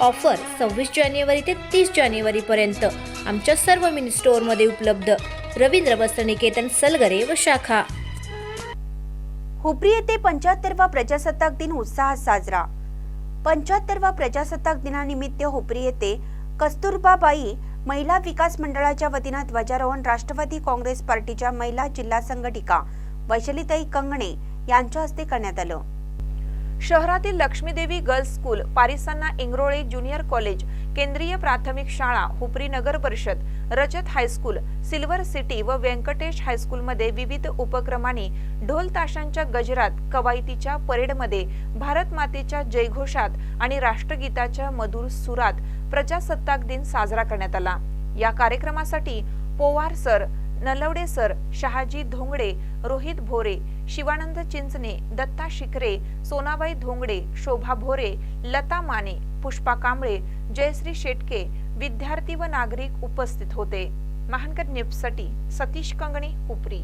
Offer सव्वीस जानेवारी ते तीस जानेवारीपर्यंत आमच्या सर्व मिनी स्टोअरमध्ये उपलब्ध. रवींद्र वस्त्रनिकेतन सलगरे व शाखा. हुपरी येथे पंच्याहत्तरवा प्रजासत्ताक दिन उत्साहात साजरा. पंच्याहत्तरवा प्रजासत्ताक दिनानिमित्त हुपरी येथे कस्तुरबाबाई महिला विकास मंडळाच्या वतीनं ध्वजारोहण राष्ट्रवादी काँग्रेस पार्टीच्या महिला जिल्हा संघटिका वैशलीताई कंगणे यांच्या हस्ते करण्यात आलं. शहरातील लक्ष्मीदेवी गर्ल्स स्कूल पारिसांना इंगरोळे ज्युनियर कॉलेज केंद्रीय प्राथमिक शाळा हुपरी नगर परिषद रजत हायस्कूल सिल्वर सिटी व व्यंकटेश हायस्कूलमध्ये विविध उपक्रमांनी ढोल ताशांच्या गजरात कवायतीच्या परेडमध्ये भारत मातेच्या जयघोषात आणि राष्ट्रगीताच्या मधुर सुरात प्रजासत्ताक दिन साजरा करण्यात आला. या कार्यक्रमासाठी पोवार सर नलवडे सर शहाजी धोंगडे रोहित भोरे शिवानंद चिंचणे दत्ता शिकरे सोनाबाई धोंगडे शोभा भोरे लता माने पुष्पा कांबळे जयश्री शेटके विद्यार्थी व नागरिक उपस्थित होते. महानकर न्यूजसाठी सतीश कंगणे हुपरी.